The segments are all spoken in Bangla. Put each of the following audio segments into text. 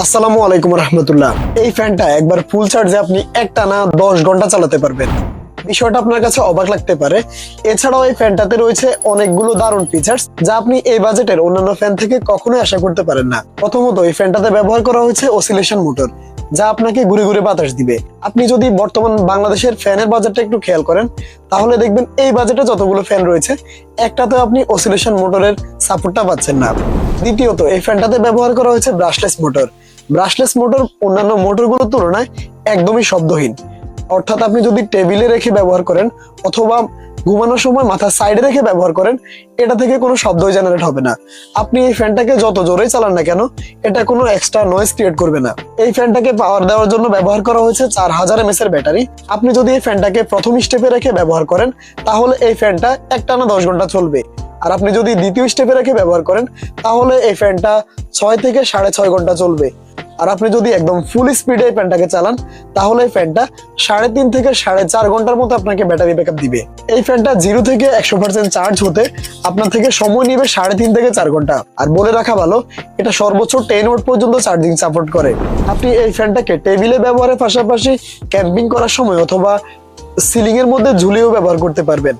আসসালামু আলাইকুম রহমতুল্লাহ। এই ফ্যানটা একবার ফুল চার্জে আপনি একটা না দশ ঘণ্টা চালাতে পারবেন। বিষয়টা আপনার কাছে অবাক লাগতে পারে। এছাড়াও এই ফ্যানটাতে রয়েছে অনেকগুলো দারুণ ফিচার্স যা আপনি এই বাজেটের অন্যান্য ফ্যান থেকে কখনোই আশা করতে পারেন না। প্রথমত, এই ফ্যানটাতে ব্যবহার করা হয়েছে অসিলেশন মোটর যা আপনাকে ঘুরে ঘুরে বাতাস দিবে। আপনি যদি বর্তমান বাংলাদেশের ফ্যানের বাজারটা একটু খেয়াল করেন, তাহলে দেখবেন এই বাজেটে যতগুলো ফ্যান রয়েছে একটাতে আপনি অসিলেশন মোটরের সাপোর্টটা পাচ্ছেন না। দ্বিতীয়ত, এই ফ্যানটাতে ব্যবহার করা হয়েছে ব্রাশলেস মোটর ব্রাশলেস মোটর অন্যান্য মোটরগুলোর তুলনায় একদমই শব্দহীন। অর্থাৎ আপনি যদি টেবিলে রেখে ব্যবহার করেন অথবা ঘুমানোর সময় মাথা সাইডে রেখে ব্যবহার করেন, এটা থেকে কোনো শব্দই জেনারেট হবে না। আপনি এই ফ্যানটাকে যত জোরেই চালান না কেন, এটা কোনো এক্সট্রা নয়েজ ক্রিয়েট করবে না। এই ফ্যানটাকে পাওয়ার দেওয়ার জন্য ব্যবহার করা হয়েছে চার হাজার এমএস এর ব্যাটারি। আপনি যদি এই ফ্যানটাকে প্রথম স্টেপে রেখে ব্যবহার করেন, তাহলে এই ফ্যানটা একটানা দশ ঘণ্টা চলবে। আর আপনি যদি দ্বিতীয় স্টেপে রেখে ব্যবহার করেন, তাহলে এই ফ্যানটা ছয় থেকে সাড়ে ছয় ঘণ্টা চলবে। আর আপনি যদি একদম ফুল স্পিডে এই ফ্যানটাকে চালান, তাহলে এই ফ্যানটা সাড়ে তিন থেকে সাড়ে চার ঘণ্টার মতো আপনাকে ব্যাটারি ব্যাকআপ দিবে। এই ফ্যানটা জিরো থেকে একশো পার্সেন্ট চার্জ হতে আপনার থেকে সময় নিবে সাড়ে তিন থেকে চার ঘণ্টা। আর বলে রাখা ভালো, এটা সর্বোচ্চ টেন ওয়াট পর্যন্ত চার্জিং সাপোর্ট করে। আপনি এই ফ্যানটাকে টেবিলে ব্যবহারের পাশাপাশি ক্যাম্পিং করার সময় অথবা সিলিং এর মধ্যে ঝুলিয়েও ব্যবহার করতে পারবেন।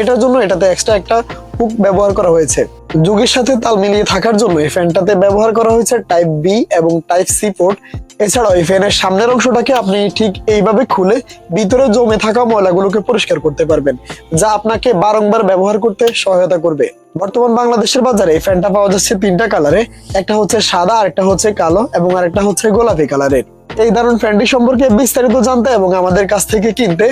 এটার জন্য এটাতে এক্সট্রা একটা হুক ব্যবহার করা হয়েছে। যুগের সাথে তাল মিলিয়ে থাকার জন্য এই ফ্যানটাতে ব্যবহার করা হয়েছে টাইপ বি এবং টাইপ সি পোর্ট এছাড়াও এই ফ্যানের সামনের অংশটাকে আপনি ঠিক এইভাবে খুলে ভিতরে জমে থাকা ময়লাগুলোকে পরিষ্কার করতে পারবেন, যা আপনাকে বারংবার ব্যবহার করতে সহায়তা করবে। বর্তমান বাংলাদেশের বাজারে এই ফ্যানটা পাওয়া যাচ্ছে তিনটা কালারে, একটা হচ্ছে সাদা আরেকটা হচ্ছে কালো এবং আরেকটা হচ্ছে গোলাপি কালারের। এই দারুণ ফ্যানটি সম্পর্কে বিস্তারিত জানতে এবং আমাদের কাছ থেকে কিনতে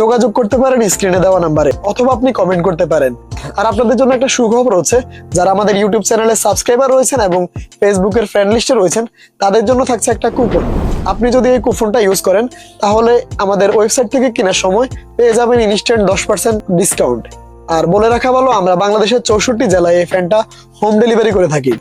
যোগাযোগ করতে পারেন স্ক্রিনে দেওয়া নাম্বারে, অথবা আপনি কমেন্ট করতে পারেন। আর আপনাদের জন্য একটা সুখবর হচ্ছে যারা আমাদের ইউটিউব চ্যানেলে সাবস্ক্রাইবার রয়েছেন এবং ফেসবুকের ফ্রেন্ড লিস্টে রয়েছেন, তাদের জন্য থাকছে একটা কুপন আপনি যদি এই কুপনটা ইউজ করেন, তাহলে আমাদের ওয়েবসাইট থেকে কেনার সময় পেয়ে যাবেন ইনস্ট্যান্ট দশ পার্সেন্ট ডিসকাউন্ট আর বলে রাখা ভালো, আমরা বাংলাদেশের চৌষট্টি জেলায় এই ফ্যানটা হোম ডেলিভারি করে থাকি।